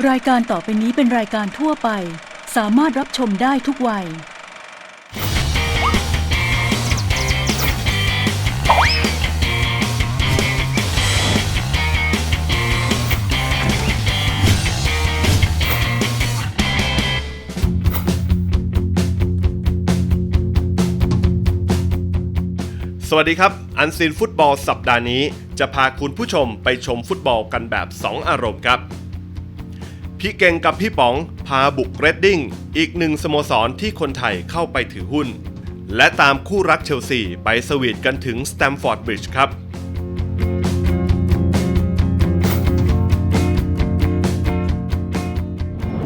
รายการต่อไปนี้เป็นรายการทั่วไป สามารถรับชมได้ทุกวัย สวัสดีครับ อันซีนฟุตบอลสัปดาห์นี้ จะพาคุณผู้ชมไปชมฟุตบอลกันแบบ 2 อารมณ์ครับ พี่เก่งกับพี่ป๋องพาบุกเรดดิ้งอีกหนึ่งสโมสรที่คนไทยเข้าไปถือหุ้น และตามคู่รักเชลซีไปสวีทกันถึงสแตมฟอร์ดบริดจ์ครับ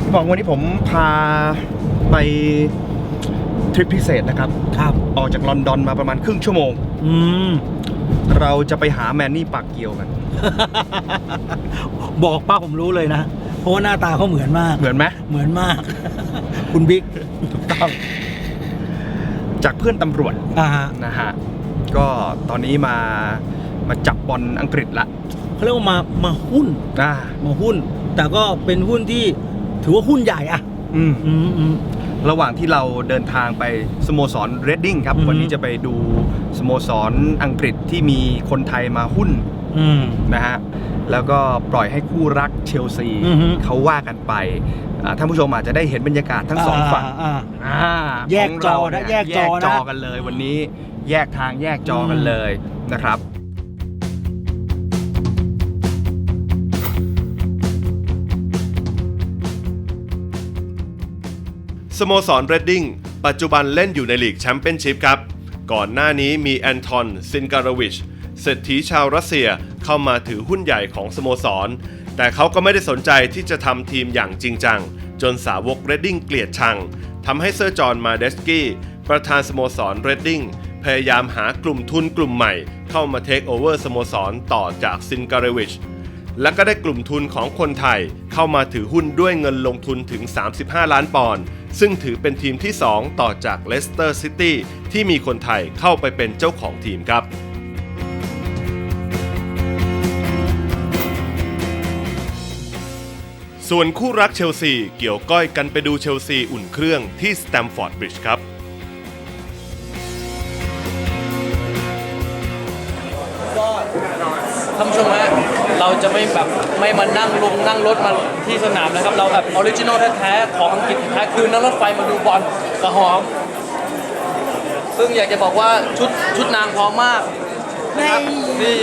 พี่บอกวันนี้ผมพาไปทริปพิเศษนะครับ ครับ ออกจากลอนดอนมาประมาณครึ่งชั่วโมง อืม เราจะไปหาแมนนี่ปากเกียวกัน บอกป้าผมรู้เลยนะเพ ราะว่าหน้าตาเขาเหมือนมาก เหมือนไหมเหมือนมาก คุณบิ๊กถูกต้อง จากเพื่อนตำรวจอ่าฮะนะฮะก็ตอนนี้มามาจับบอลอังกฤษละเขาเรียกว่ามามาหุ้นอ่ามาหุ้น แต่ก็เป็นหุ้นที่ถือว่าหุ้นใหญ่อะอืม อืมอืม ระหว่างที่เราเดินทางไปสโมสรเรดดิ้งครับ อือฮึ วันนี้จะไปดูสโมสรอังกฤษที่มีคนไทยมาหุ้นอืมนะฮะ แล้วก็ปล่อยให้คู่รักเชลซีอือฮึ เขาว่ากันไปอ่าท่านผู้ชมอาจจะได้เห็นบรรยากาศทั้งสองฝั่งอ่าอ่าแยกจอขงเรานะเยแยกจอนะ แยกจอกันเลย วันนี้แยกทางแยกจอกันอืมเลยนะครับ สโมสรเรดดิ้งปัจจุบันเล่นอยู่ในลีกแชมเปี้ยนชิพครับ ก่อนหน้านี้มีแอนทอนซินการวิช เศรษฐีชาวรัสเซียเข้ามาถือหุ้นใหญ่ของสโมสร แต่เขาก็ไม่ได้สนใจที่จะทำทีมอย่างจริงจัง จนสาวกเรดดิ้งเกลียดชังทำให้เซอร์จอห์นมาเดสกี้ประธานสโมสรเรดดิ้งพยายามหากลุ่มทุนกลุ่มใหม่เข้ามาเทคโอเวอร์สโมสรต่อจากซินการวิชและก็ได้กลุ่มทุนของคนไทยเข้ามาถือหุ้นด้วยเงินลงทุนถึง 35 ล้านปอนด์ซึ่งถือเป็นทีมที่ 2 ต่อจากเลสเตอร์ซิตี้ที่มีคนไทยเข้าไปเป็นเจ้าของทีมครับ ส่วนคู่รักเชลซีเกี่ยวก้อยกันไปดูเชลซีอุ่นเครื่องที่สแตมฟอร์ดบริดจ์ครับท่านผู้ชมฮะเราจะไม่แบบไม่มานั่งลงนั่งรถมาที่สนามนะครับ เราแบบออริจินอลแท้ๆของอังกฤษแท้ๆคือนั่งรถไฟมาดูบอลกระหอมซึ่งอยากจะบอกว่าชุดชุดนางพร้อมมาก นะครับนี่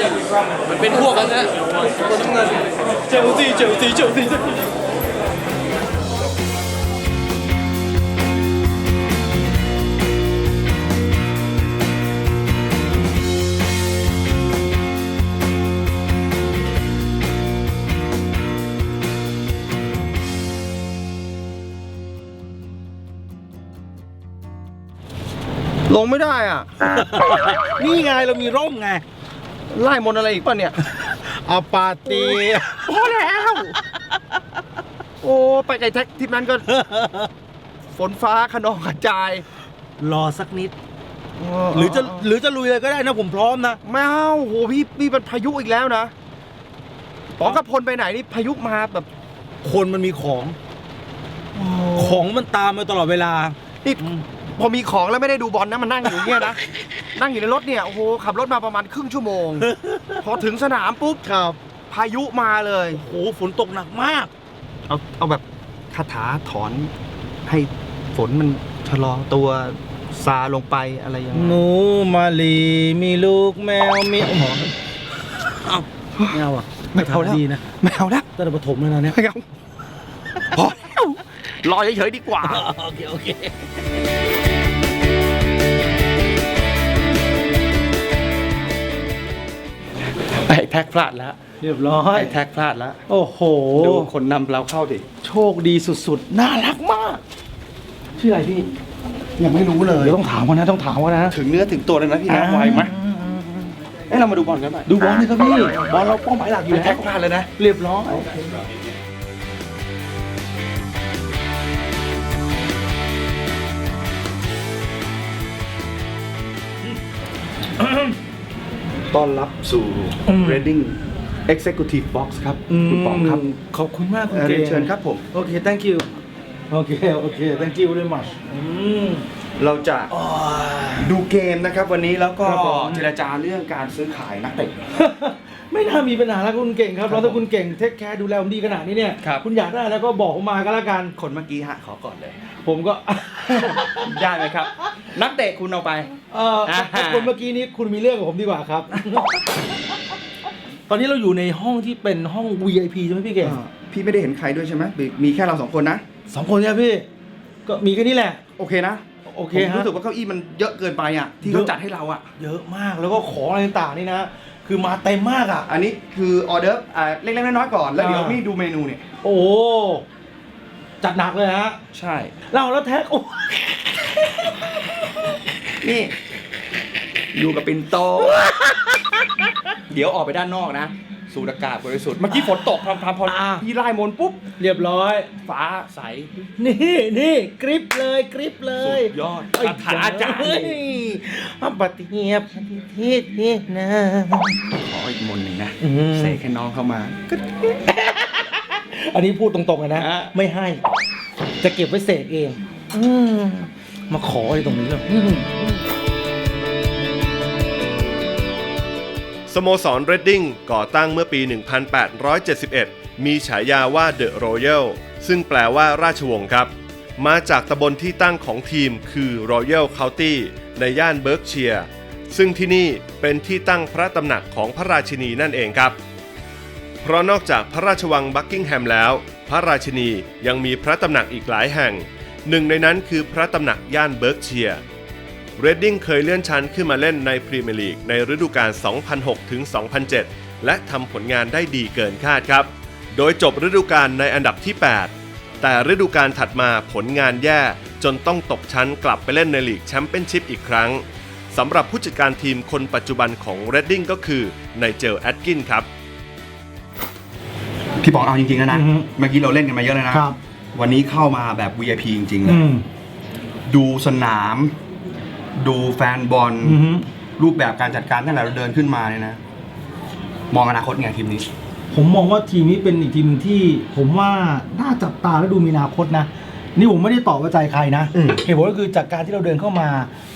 มันเป็นพวกกันนะตัวน้ำเงินเจ้าตีเจลซีเจลซี ลงไม่ได้อะ นี่ไงเรามีร่มไง ไล่มนต์อะไรอีกป่ะเนี่ยอาปาตีพอแล้ว โอ้ ไปไกลแท็กทริปนั้นก็ ฝนฟ้าขนองกระจายรอสักนิด หรือจะหรือจะลุยเลยก็ได้นะผมพร้อมนะไม่เอาโหพี่พี่เป็นพายุอีกแล้วนะป๋องกับพลไปไหนนี่พายุมาแบบ คนมันมีของ ของมันตามมาตลอดเวลา นี่พอมีของแล้วไม่ได้ดูบอลนะมันนั่งอยู่อย่างเงี้ยนะ นั่งอยู่ในรถเนี่ยโอ้โหขับรถมาประมาณครึ่งชั่วโมง พอถึงสนามปุ๊บครับ พายุมาเลยโอ้โหฝนตกหนักมาก เอาเอาแบบคาถาถอนให้ฝนมันชะลอตัวซาลงไปอะไรอย่างหเงี้ยนูมาลีมีลูกแมวมีหมอเอาไม่เอาอะไม่เอาแล้วดีนะไม่เอาแล้วตั้งแต่ปฐมเลยนะเนี่ย ไม่เอาพอแล้ว รอเฉยๆดีกว่า โอเค โอเค ไอ้แท็กพลาดแล้วเรียบร้อย ไอ้แท็กพลาดแล้ว โอ้โห ดูคนนำเราเข้าดิ โชคดีสุดๆ น่ารักมาก ชื่ออะไรพี่ ยังไม่รู้เลย เดี๋ยวต้องถามเขานะ ต้องถามเขานะ ถึงเนื้อถึงตัวเลยนะพี่นะอ่าไวไหมเอ้ยเรามาดูบอลกันหน่อยดูบอลเลยครับพี่ บอลเราเป้าหมายหลักอยู่ไอ้แล้แท็วกพลาดเลยนะ เรียบร้อย ต้อนรับสู่ อืม Reading Executive Box ครับ คุณป๋องครับขอบคุณมากคุณเอ่อเก่เรียนงเชิญครับผม โอเค thank you โอเค โอเค thank you very much อืม เราจะดูเกมนะครับวันนี้แล้วก็ครับผม เจรจาเรื่องการซื้อขายนักเตะ ไม่น่ามีปัญหาแล้วคุณเก่งครับครับแล้วถ้าคุณเก่งเทคแคร์ดูแลผมดีขนาดนี้เนี่ยครับคุณอยากได้แล้วก็บอกผมมาก็แล้วกัน คนเมื่อกี้ฮะขอก่อนเลย ผมก็ ได้ไหมครับ นักเตะคุณเอาไป เอ่ออ่าคนเมื่อกี้นี้คุณมีเรื่องกับผมดีกว่าครับ ตอนนี้เราอยู่ในห้องที่เป็นห้อง VIP ใช่ไหมพี่เก่งพี่ไม่ได้เห็นใครด้วยใช่ไหมมีมีแค่เราสองคนนะ สองคนใช่ไหมพี่ ก็มีแค่นี้แหละ โอเคนะ โอเคผมฮะ รู้สึกว่าเก้าอี้มันเยอะเกินไปอะที่เยเขาอะจัดให้เราอะ เยอะมากแล้วก็ของอะไรต่างๆนี่นะ คือมาเต็มมากอะ อันนี้คือออเดอร์อ่าเล็กๆน้อยๆก่อนแล้วเดี๋ยวอ่า นี่ดูเมนูเนี่ยโอ้โหจัดหนักเลยฮะใช่ เราแล้วแท็กโอ้นี่ อยู่กับปินโต เดี๋ยวออกไปด้านนอกนะ สูดอากาศบริสุทธิ์เมื่อกี้ฝนตกพรำๆพออาพี่ไล่มนต์ปุ๊บ เรียบร้อย ฟ้าใส นี่นี่กริปเลยกริปเลยสุดยอดไอ้คาถาอาจารย์ เฮ้อัปฏิเทียบปฏิเทศนี่นะ ขออีกมนต์หนึ่งนะอืม เสกให้น้องเข้ามา อันนี้พูดตรงๆเลยนะอะไม่ให้ จะเก็บไว้เสกเอง อืมมาขออะไรตรงนี้เลยอืม สโมสรเรดดิ้งก่อตั้งเมื่อปี 1871 มีฉายาว่าเดอะรอยัลซึ่งแปลว่าราชวงศ์ครับ มาจากตำบลที่ตั้งของทีมคือ Royal County ในย่านเบิร์กเชียร์ ซึ่งที่นี่เป็นที่ตั้งพระตำหนักของพระราชินีนั่นเองครับ เพราะนอกจากพระราชวังบักกิงแฮมแล้ว พระราชินียังมีพระตำหนักอีกหลายแห่ง หนึ่งในนั้นคือพระตำหนักย่านเบิร์กเชียร์ เรดดิ้งเคยเลื่อนชั้นขึ้นมาเล่นในพรีเมียร์ลีกในฤดูกาล 2006 ถึง 2007 และทำผลงานได้ดีเกินคาดครับ โดยจบฤดูกาลในอันดับที่ 8 แต่ฤดูกาลถัดมาผลงานแย่จนต้องตกชั้นกลับไปเล่นในลีกแชมเปี้ยนชิพอีกครั้งสำหรับผู้จัดการทีมคนปัจจุบันของเรดดิ้งก็คือไนเจลแอดกินครับ พี่ป๋องเอาจริงๆแล้วนะ อือฮึเมื่อกี้เราเล่นกันมาเยอะเลยนะ ครับ วันนี้เข้ามาแบบ VIP จริงๆนะอืมดูสนาม ดูแฟนบอลอือฮึ รูปแบบการจัดการตั้งแต่เราเดินขึ้นมาเนี่ยนะ มองอนาคตไงทีมนี้ ผมมองว่าทีมนี้เป็นอีกทีมหนึ่งที่ผมว่าน่าจับตาและดูมีอนาคตนะ นี่ผมไม่ได้ตอบว่าใจใครนะอืม เหตุผลก็คือจากการที่เราเดินเข้ามา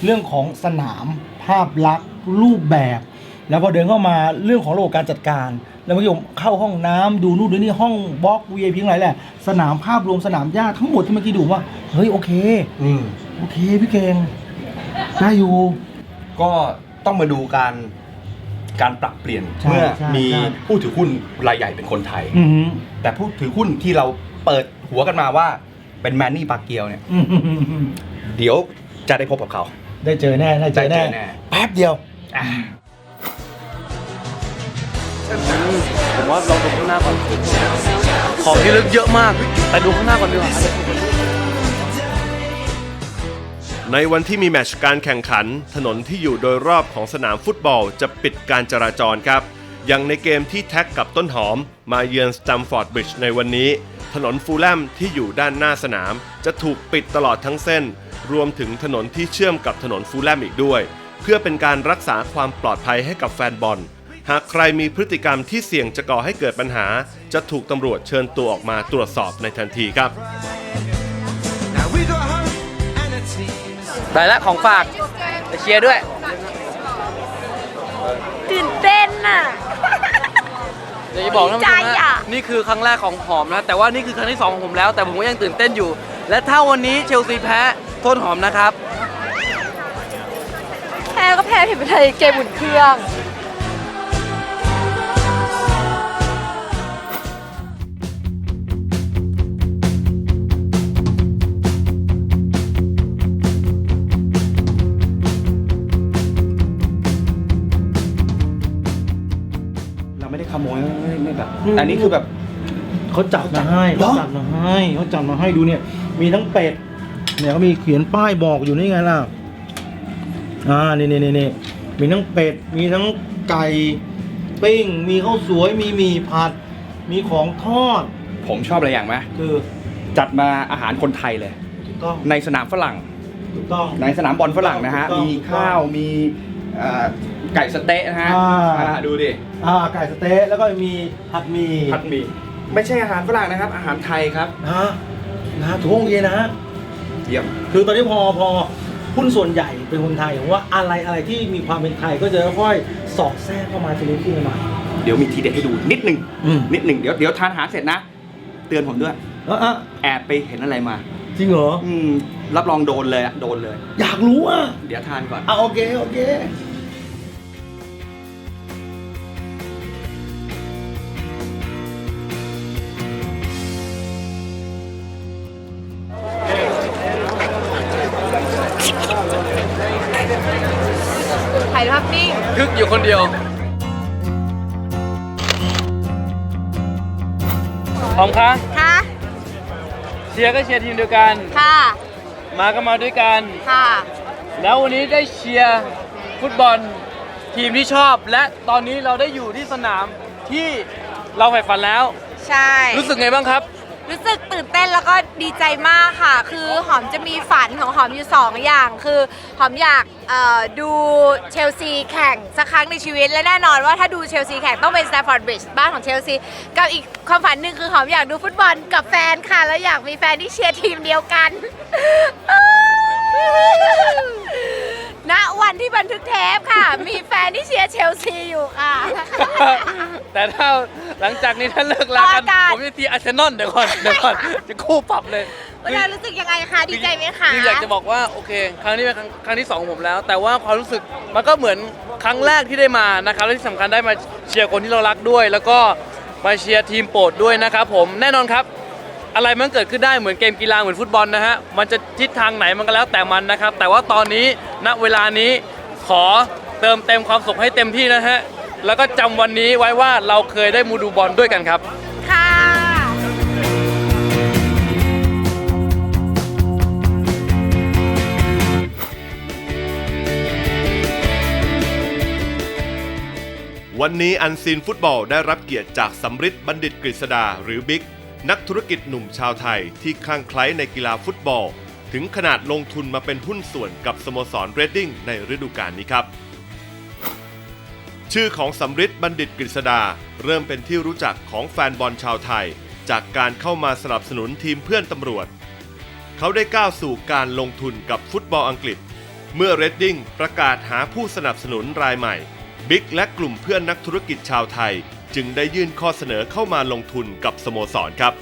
เรื่องของสนาม ภาพลักษณ์ รูปแบบ แล้วพอเดินเข้ามาเรื่องของระบบการจัดการ แล้วเมื่อกี้ผมเข้าห้องน้ำดูนู่นดูนี่ห้องบล็อก VIP ทั้งหลายแหละ สนามภาพรวมสนามหญ้าทั้งหมดที่เมื่อกี้ดูว่าเฮ้ยโอเค อืม โอเคพี่เก่ง ได้อยู่ ก็ต้องมาดูการการปรับเปลี่ยนใช่เมื่อใช่มีใช่ ผู้ถือหุ้นรายใหญ่เป็นคนไทย อืมแต่ผู้ถือหุ้นที่เราเปิดหัวกันมาว่าเป็นแมนนี่ปากเกียวเนี่ยอืมอืมอืมอืมเดี๋ยวจะได้พบกับเขา ได้เจอแน่ได้เจอแน่ได้เจอแน่ แป๊บเดียว ผมว่าเราดูข้างหน้าก่อน ของที่ลึกเยอะมาก แต่ดูข้างหน้าก่อนดีกว่าครับ ในวันที่มีแมตช์การแข่งขัน ถนนที่อยู่โดยรอบของสนามฟุตบอลจะปิดการจราจรครับ อย่างในเกมที่แท็กกับต้นหอม มาเยือนสตัมฟอร์ดบริดจ์ในวันนี้ ถนนฟูลแลมที่อยู่ด้านหน้าสนาม จะถูกปิดตลอดทั้งเส้น รวมถึงถนนที่เชื่อมกับถนนฟูลแลมอีกด้วย เพื่อเป็นการรักษาความปลอดภัยให้กับแฟนบอล หากใครมีพฤติกรรมที่เสี่ยงจะก่อให้เกิดปัญหา จะถูกตำรวจเชิญตัวออกมาตรวจสอบในทันทีครับ ได้แล้วของฝากไปเชียร์ด้วย ตื่นเต้นน่ะ เดี๋ยวจะบอกท่านผู้ชมดีใจนะอะ นี่คือครั้งแรกของหอมนะ แต่ว่านี่คือครั้งที่สองของผมแล้ว แต่ผมก็ยังตื่นเต้นอยู่ และถ้าวันนี้เชลซีแพ้โทษหอมนะครับ แพ้ก็แพ้ผิดไปเลยเกมหมุนเครื่อง อันนี้คือแบบ เขาจัดมาให้เหรเขาอจัดมาให้เขาจัดมาให้ดูเนี่ย มีทั้งเป็ดเนี่ยเขามีเขียนป้ายบอกอยู่นี่ไงล่ะอ่านี่นี่นี่นี่มีทั้งเป็ดมีทั้งไก่ปิ้ง มีข้าวสวยมีหมี่ผัด มีของทอด ผมชอบอะไรอย่างไหมคือจัดมาอาหารคนไทยเลยถูกต้องในสนามฝรั่งถูกต้องในสนามบอลฝรั่งนะฮะถูกต้องมีข้าวมีเอ่อ ไก่สะเต๊ะนะฮะอ่า อ่าดูดิอ่าไก่สะเต๊ะแล้วก็มีผัดหมี่ผัดหมี่ไม่ใช่อาหารฝรั่งนะครับ อาหารไทยครับนะนะถูกโอเคนะ เยี่ยม คือตอนนี้พอพอหุ้นส่วนใหญ่เป็นคนไทยผมว่าอะไรอะไรที่มีความเป็นไทยก็จะค่อยๆสอดแทรกเข้ามาทีละทีละหน่อย เดี๋ยวมีทีเด็ดให้ดูนิดนึงอืม นิดนึงเดี๋ยวเดี๋ยวทานอาหารเสร็จนะ เตือนผมด้วย เอออะแอบไปเห็นอะไรมา จริงเหรอ อืม รับรองโดนเลยอะโดนเลย อยากรู้อะเดี๋ยวทานก่อน อะโอเคโอเค นิ่งคึกอยู่คนเดียว พร้อมคะค่ะ เชียร์ก็เชียร์ทีมเดียวกัน ค่ะ มาก็มาด้วยกัน ค่ะ แล้ววันนี้ได้เชียร์ฟุตบอลทีมที่ชอบ และตอนนี้เราได้อยู่ที่สนามที่เราใฝ่ฝันแล้ว ใช่ รู้สึกไงบ้างครับ รู้สึกตื่นเต้นแล้วก็ดีใจมากค่ะ คือหอมจะมีฝันของหอมอยู่สองอย่าง คือหอมอยากเอ่อดูเชลซีแข่งสักครั้งในชีวิต และแน่นอนว่าถ้าดูเชลซีแข่งต้องเป็น Stamford Bridge บ้านของเชลซี กับอีกความฝันหนึ่งคือหอมอยากดูฟุตบอลกับแฟนค่ะ แล้วอยากมีแฟนที่เชียร์ทีมเดียวกัน ณวันที่บันทึกเทปค่ะ มีแฟนที่เชียร์เชลซีอยู่ค่ะ แต่ถ้าหลังจากนี้ถ้าเลิกลากัน อากาศ ผมจะตีอาร์เซนอลเดี๋ยวก่อนเดี๋ยวก่อนจะคู่ปรับเลย วันนี้รู้สึกยังไงคะดีใจไหมคะคืออยากจะบอกว่าโอเค ครั้งนี้เป็นครั้งครั้งที่สองของผมแล้ว แต่ว่าความรู้สึกมันก็เหมือนครั้งแรกที่ได้มานะครับและที่สำคัญได้มาเชียร์คนที่เรารักด้วย แล้วก็มาเชียร์ทีมโปรดด้วยนะครับผมแน่นอนครับ อะไรมันเกิดขึ้นได้เหมือนเกมกีฬาเหมือนฟุตบอลนะฮะมันจะทิศทางไหนมันก็แล้วแต่มันนะครับ แต่ว่าตอนนี้ ณเวลานี้ขอเติมเต็มความสุขให้เต็มที่นะฮะ แล้วก็จำวันนี้ไว้ว่าเราเคยได้มูดูบอลด้วยกันครับ ค่ะวันนี้อันซีนฟุตบอลได้รับเกียรติจากสำริดบัณฑิตกฤษดาหรือบิ๊ก นักธุรกิจหนุ่มชาวไทยที่คลั่งไคล้ในกีฬาฟุตบอล ถึงขนาดลงทุนมาเป็นหุ้นส่วนกับสโมสรเรดดิ้งในฤดูกาลนี้ครับ ชื่อของสำริดบัณฑิตกฤษดา เริ่มเป็นที่รู้จักของแฟนบอลชาวไทย จากการเข้ามาสนับสนุนทีมเพื่อนตำรวจ เขาได้ก้าวสู่การลงทุนกับฟุตบอลอังกฤษ เมื่อเรดดิ้งประกาศหาผู้สนับสนุนรายใหม่บิ๊กและกลุ่มเพื่อนนักธุรกิจชาวไทย จึงได้ยื่นข้อเสนอเข้ามาลงทุนกับสโมสรครับ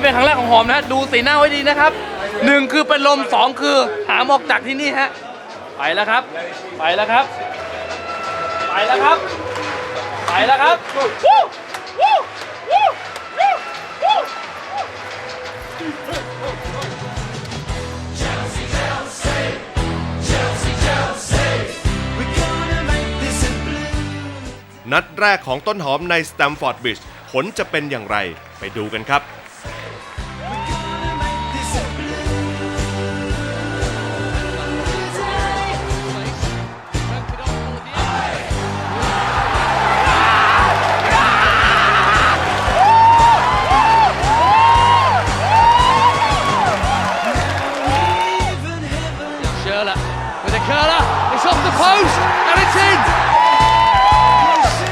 นี่เป็นครั้งแรกของหอมนะ ดูสีหน้าไว้ดีนะครับหนึ่งคือเป็นลมสองคือหามออกจากที่นี่ฮะ ไปแล้วครับ ไปแล้วครับ ไปแล้วครับ ไปแล้วครับวู้วู้วู้วู้วู้นัดแรกของต้นหอมในสแตมฟอร์ดบริดจ์ผลจะเป็นอย่างไร ไปดูกันครับ with a curler. It's off the post and it's in. Chelsea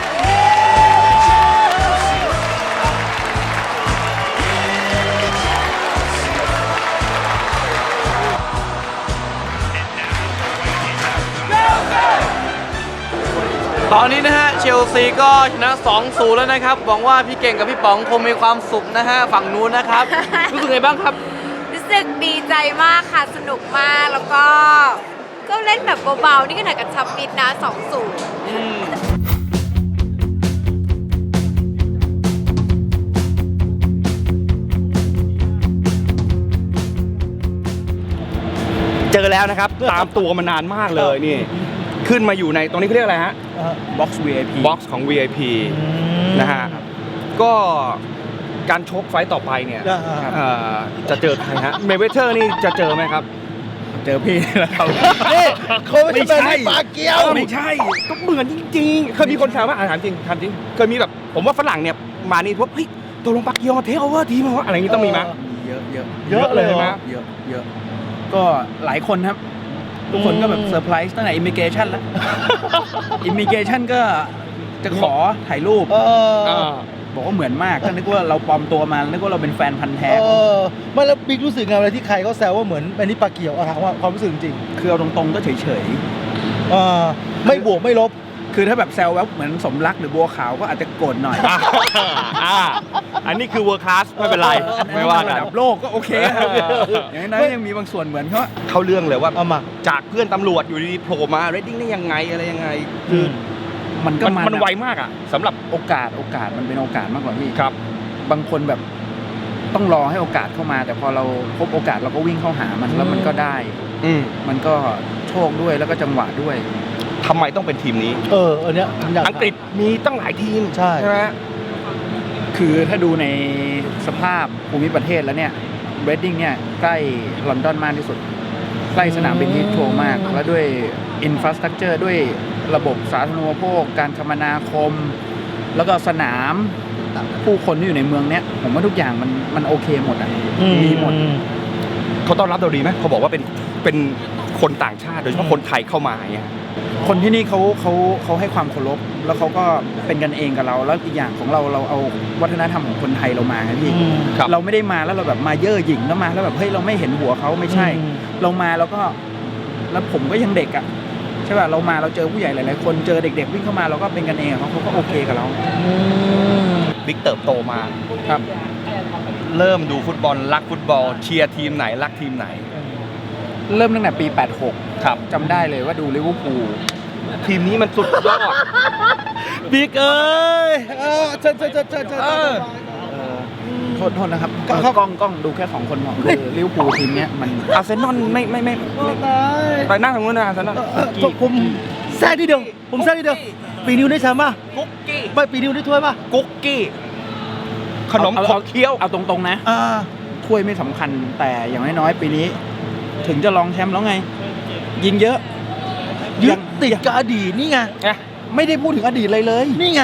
ตอนนี้นะฮะเชลซีก็ชนะ 2-0 แล้วนะครับหวังว่าพี่เก่งกับพี่ป๋องคงมีความสุขนะฮะฝั่งนู้นนะครับ รู้สึกไงบ้างครับ รู้สึกดีใจมากค่ะ สนุกมาก แล้วก็ ก็เล่นแบบเบาๆ นี่ขนาดกับชับมิดนะสองศูนย์คแล้วนะครับ ตามตัวมานานมากเลยนี่ ขึ้นมาอยู่ในตรงนี้เขาเรียกอะไรฮะ บ็อกซ์ VIP บ็อกซ์ของ VIP นะฮะ ก็การชกไฟต์ต่อไปเนี่ยอ่า เอ่อจะเจอใครฮะ เมเวเทอร์นี่จะเจอไหมครับ เจอพี่แล้วครับ นี่เขาไม่ใช่เป็นปลาเกียว ไม่ใช่ ก็เหมือนจริงๆ เคยมีคนแซวว่าอะถามจริงถามจริง เคยมีแบบผมว่าฝรั่งเนี่ยมานี่พบเฮ้ยตัวลงปักเกียวมาเทคโอเวอร์ทีมวะอะไรอย่างนี้ต้องมีไหมเยอะเยอะเยอะเลยเหรอไหมเยอะเยอะก็หลายคนครับ ทุกคนก็แบบเซอร์ไพรส์ตั้งแต่อิมิเกชันแล้วอิมิเกชันก็จะขอถ่ายรูปเอออ่า บอกว่าเหมือนมากก็นึกว่าเราปลอมตัวมานึกว่าเราเป็นแฟนพันธ์แท้เออไม่แล้วบิ๊กรู้สึกไงเวลาที่ใครเขาแซวว่าเหมือนอันนี้ปลาเกียวอะถามว่าความรู้สึกจริงคือเอาตรงๆก็เฉยๆเออไม่บวกไม่ลบๆคือถ้าแบบแซวแบบเหมือนสมรักหรือบัวขาวก็อาจจะโกรธหน่อย อ่าอันนี้คือเวอร์คลาสไม่เป็นไร ไม่ว่ากันระดับโลกก็โอเคครับอย่างนั้นยังมีบางส่วนเหมือนเขาเข้าเรื่องเลยว่าเอามาจากเพื่อนตำรวจอยู่ดีๆโผล่มาเรดดิ้งได้ยังไงอะไรยังไง คือ มันก็มันมันมันไวมากอะสำหรับโอกาสโอกาสมันเป็นโอกาสมากกว่าพี่ครับ บางคนแบบต้องรอให้โอกาสเข้ามา แต่พอเราพบโอกาสเราก็วิ่งเข้าหามันแล้วมันก็ได้ อืมมันก็โชคด้วยแล้วก็จังหวะด้วย ทำไมต้องเป็นทีมนี้ เอออันเนี้ยผมอยากอังกฤษมีตั้งหลายทีมใช่ไหมคือถ้าดูในสภาพภูมิประเทศแล้วเนี่ยเรดดิ้งเนี่ยใกล้ลอนดอนมากที่สุด ใกล้สนามบินฮิตโทรมาก แล้วด้วยอินฟราสตรักเจอร์ด้วย ระบบสาธารณูปโภค การคมนาคม แล้วก็สนามผู้คนที่อยู่ในเมืองเนี้ยผมว่าทุกอย่างมันมันโอเคหมดอะมีหมดเขาต้อนรับเราดีไหมเขาบอกว่าเป็นเป็นคนต่างชาติโดยเฉพาะคนไทยเข้ามาอย่างเงี้ยคนที่นี่เขาเขาเขาให้ความเคารพแล้วเขาก็เป็นกันเองกับเรา แล้วอีกอย่างของเราเราเอาวัฒนธรรมของคนไทยเรามาไงพี่อืมครับเราไม่ได้มาแล้วเราแบบมาเย่อหยิ่งแล้วมาแล้วแบบเฮ้ยเราไม่เห็นหัวเขาไม่ใช่อืมเรามาแล้วก็แล้วผมก็ยังเด็กอะ ใช่ป่ะเรามาเราเจอผู้ใหญ่หลายๆคนเจอเด็ก ๆ วิ่งเข้ามาเราก็เป็นกันเองกับเขาเขาก็โอเคกับเราบิ๊กเติบโตมาครับ เริ่มดูฟุตบอลรักฟุตบอลเชียร์ทีมไหนรักทีมไหน เริ่มตั้งแต่ปี 86 ครับจำได้เลยว่าดูลิเวอร์พูลทีมนี้มันสุดยอดบิ๊กเอ้ยเออเชิญเชิญเชิญเชิญเชิญเออ โทษโทษนะครับครับเออกล้องกล้องดูแค่สองคนพอคือลิเวอร์พูลทีมเนี้ยมันอาร์เซนอลไม่ไม่ไม่ไม่ตายไปนั่งตรงนู้นนะอาร์เซนอลเออผมผมแทรกทีเดียวผมแทรกทีเดียวปีนิวได้แชมป์ป่ะกุ๊กกี้ไม่ปีนิวได้ถ้วยป่ะกุ๊กกี้ขนมเอาขเอาบเคี้ยวเอาตรงๆนะอ่าถ้วยไม่สำคัญแต่อย่างน้อยๆปีนี้ ถึงจะรองแชมป์แล้วไง ยิงเยอะยึดติดกับอดีตนี่ไงไม่ได้พูดถึงอดีตเลยเลย นี่ไง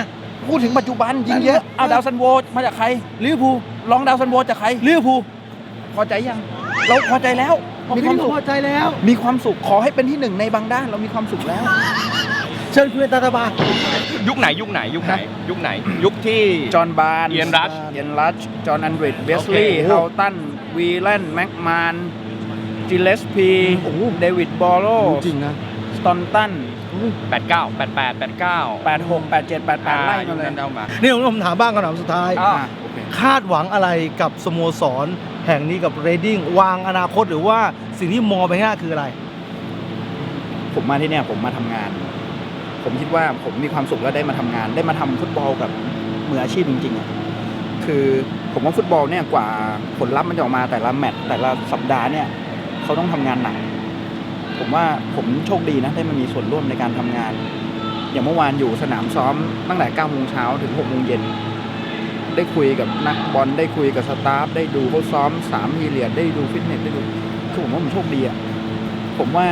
พูดถึงปัจจุบันยิงเยอะเอาดาวซันโวมาจากใครลิเวอร์พูลรองดาวซันโวจากใครลิเวอร์พูลพอใจยัง เราพอใจแล้ว มีความสุขพอใจแล้ว มีความสุขขอให้เป็นที่หนึ่งในบางด้านเรามีความสุขแล้ว เชิญคุณเป็นตาตาบายุคไหนยุคไหนยุคไหน ยุคไหน ยุคที่จอห์นบาร์นเอียนรัชเอียนรัชจอห์นอันเดรดเบสลีย์โอเคเฮาตันวีแลนแม็กมานจิเลสพีเดวิดบอลโลจริงนะสตอนตัน แปดเก้าแปดแปดแปดเก้า86 87 88ไล่มาเลยเอามานี่ผมผมถามบ้างคำถามสุดท้าย อ่าโอเคคาดหวังอะไรกับสโมสร แห่งนี้กับเรดดิ้งวางอนาคตหรือว่าสิ่งที่มองไปข้างหน้าคืออะไร ผมมาที่เนี่ยผมมาทำงาน ผมคิดว่าผมมีความสุขแล้วได้มาทำงาน ได้มาทำฟุตบอลกับมืออาชีพจริงๆอะคือผมว่าฟุตบอลเนี่ยกว่าผลลัพธ์มันจะออกมาแต่ละแมตช์แต่ละสัปดาห์เนี่ยเขาต้องทำงานหนัก ผมว่าผมโชคดีนะได้มามีส่วนร่วมในการทำงาน อย่างเมื่อวานอยู่สนามซ้อมตั้งแต่9โมงเช้าถึง6โมงเย็นได้คุยกับนักบอลได้คุยกับสตาฟได้ดูเขาซ้อมสามพีเรียดได้ดูฟิตเนสได้ดูคือผมว่าผมโชคดีอะผมว่า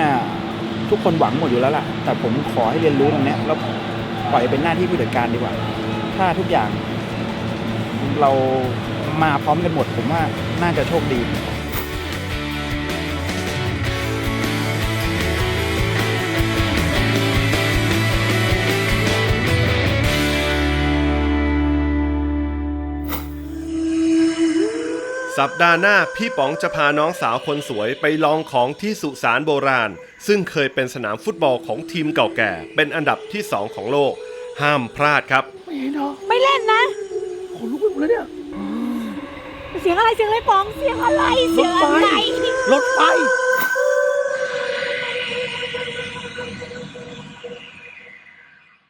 ทุกคนหวังหมดอยู่แล้วล่ะ แต่ผมขอให้เรียนรู้ตรงนี้แล้วปล่อยเป็นหน้าที่ผู้จัดการดีกว่า ถ้าทุกอย่างเรามาพร้อมกันหมด ผมว่าน่าจะโชคดี สัปดาห์หน้าพี่ป๋องจะพาน้องสาวคนสวยไปลองของที่สุสานโบราณ ซึ่งเคยเป็นสนามฟุตบอลของทีมเก่าแก่ เป็นอันดับที่2ของโลก ห้ามพลาดครับ ไม่เล่นนะ ขนลุกไปหมดเลยเนี่ยเสียงอะไรเสียงอะไรปองเสียงอะไรเสียงอะไร รถไฟ